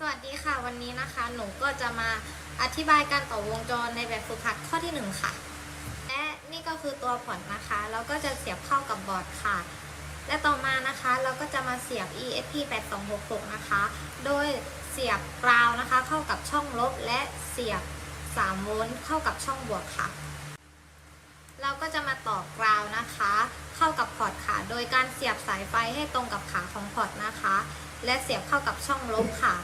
สวัสดีค่ะวันนี้นะคะ หนูก็จะมาอธิบายการต่อวงจรในแบบฝึกหัดข้อที่ 1 ค่ะ และนี่ก็คือตัวพอร์ตนะคะแล้วก็จะเสียบเข้ากับบอร์ดค่ะ และต่อมานะคะเราก็จะมาเสียบ ESP 8266นะคะ โดยเสียบกราวนะคะ เข้ากับช่องลบและเสียบ3โวลต์เข้ากับช่องบวกค่ะ เราก็จะมาต่อกราวนะคะ เข้ากับพอร์ตค่ะ โดยการเสียบสายไฟให้ตรงกับขาของพอร์ตนะคะ และเสียบเข้ากับช่องลบค่ะ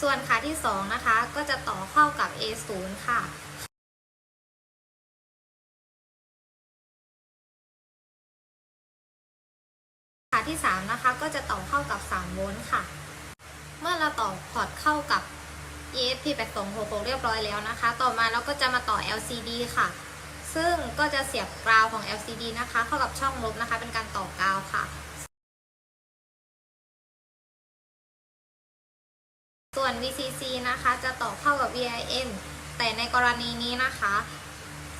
ส่วนขาที่ 2 นะคะ ก็จะต่อเข้ากับ A0 ค่ะขาที่ 3 นะคะ ก็จะต่อเข้ากับ 3 โวลต์ค่ะ เมื่อเราต่อพอร์ตเข้ากับ ESP 8266 เรียบร้อยแล้วนะคะ ต่อมาเราก็จะมาต่อ LCD ค่ะ ซึ่งก็จะเสียบกราวของ LCD นะคะ เข้ากับช่องลบนะคะ เป็นการต่อกราวค่ะ VCC นะคะจะต่อเข้ากับ VIN แต่ในกรณีนี้นะคะ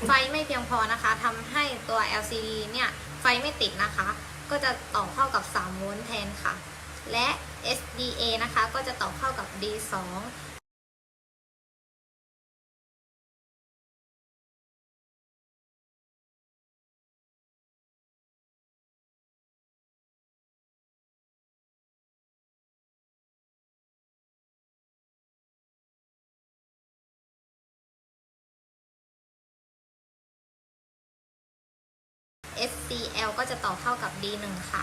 ไฟไม่เพียงพอนะคะทำให้ตัว LCD เนี่ยไฟไม่ติดนะคะ ก็จะต่อเข้ากับ 3 โวลต์แทนค่ะ และ SDA นะคะก็จะต่อเข้ากับ D2 CL ก็จะต่อเข้ากับ D1 ค่ะ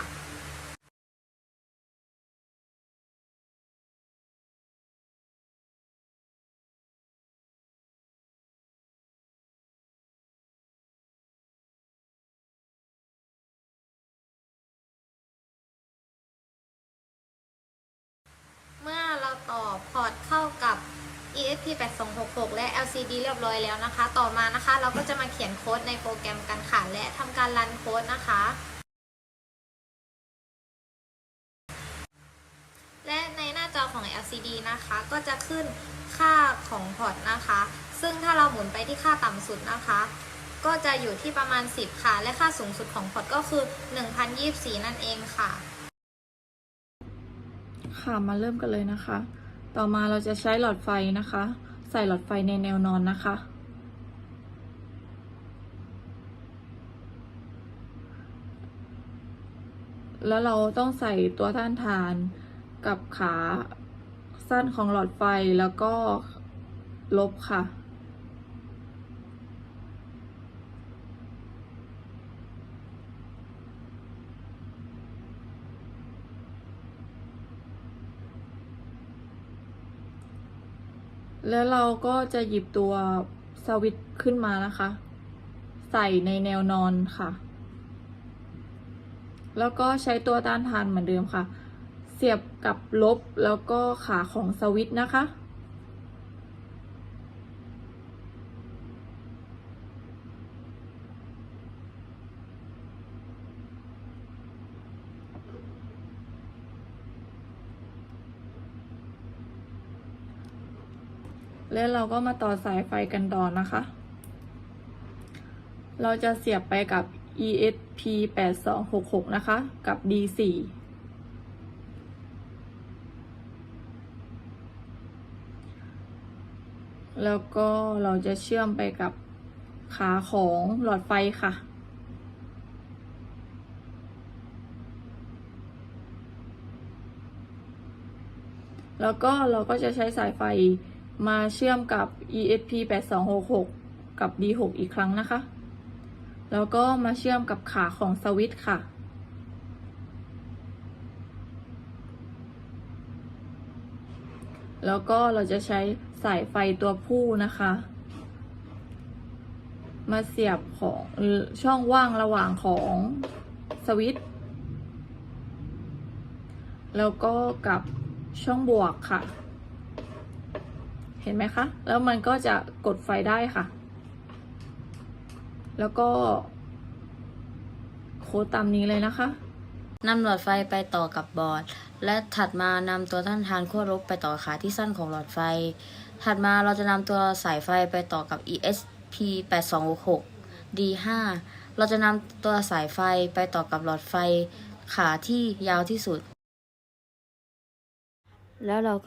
ESP 8266 และ LCD เรียบร้อยแล้วนะคะ ต่อมานะคะเราก็จะมาเขียนโค้ดในโปรแกรมกันค่ะ และทำการรันโค้ดนะคะ และในหน้าจอของ LCD นะคะ ก็จะขึ้นค่าของพอร์ตนะคะ ซึ่งถ้าเราหมุนไปที่ค่าต่ำสุดนะคะ ก็จะอยู่ที่ประมาณ 10 ค่ะ และค่าสูงสุดของพอร์ตก็คือ 1024 นั่นเองค่ะ ค่ะมาเริ่มกันเลยนะคะ ต่อมาเราจะใช้หลอดไฟนะคะ ใส่หลอดไฟในแนวนอนนะคะ แล้วเราต้องใส่ตัวต้านทานกับขาสั้นของหลอดไฟแล้วก็ลบค่ะ แล้วเราก็จะหยิบตัวสวิตขึ้นมานะคะ ใส่ในแนวนอนค่ะ แล้วก็ใช้ตัวต้านทานเหมือนเดิมค่ะ เสียบกับลบแล้วก็ขาของสวิตนะคะ แล้วเราก็มาต่อสายไฟกันต่อนะคะ เราจะเสียบไปกับ ESP 8266นะคะ กับ D4 แล้วก็เราจะเชื่อมไปกับขาของหลอดไฟค่ะ แล้วก็เราก็จะใช้สายไฟ มาเชื่อมกับ ESP 8266 กับ D6 อีกครั้งนะคะ แล้วก็มาเชื่อมกับขาของสวิตช์ค่ะแล้วก็เราจะใช้สายไฟตัวผู้นะคะ มาเสียบของช่องว่างระหว่างของสวิตช์แล้วก็กับช่องบวกค่ะ ห็นไหมคะ แล้วมันก็จะกดไฟได้ค่ะ แล้วก็ โค้ดตามนี้เลยนะคะนำหลอดไฟไปต่อกับบอร์ด และถัดมานำตัวต้านทานขั้วลบไปต่อขาที่สั้นของหลอดไฟ ถัดมาเราจะนำตัวสายไฟไปต่อกับ ESP 8266 D5 เราจะนำตัวสายไฟไปต่อกับหลอดไฟขาที่ยาวที่สุด แล้วเราก็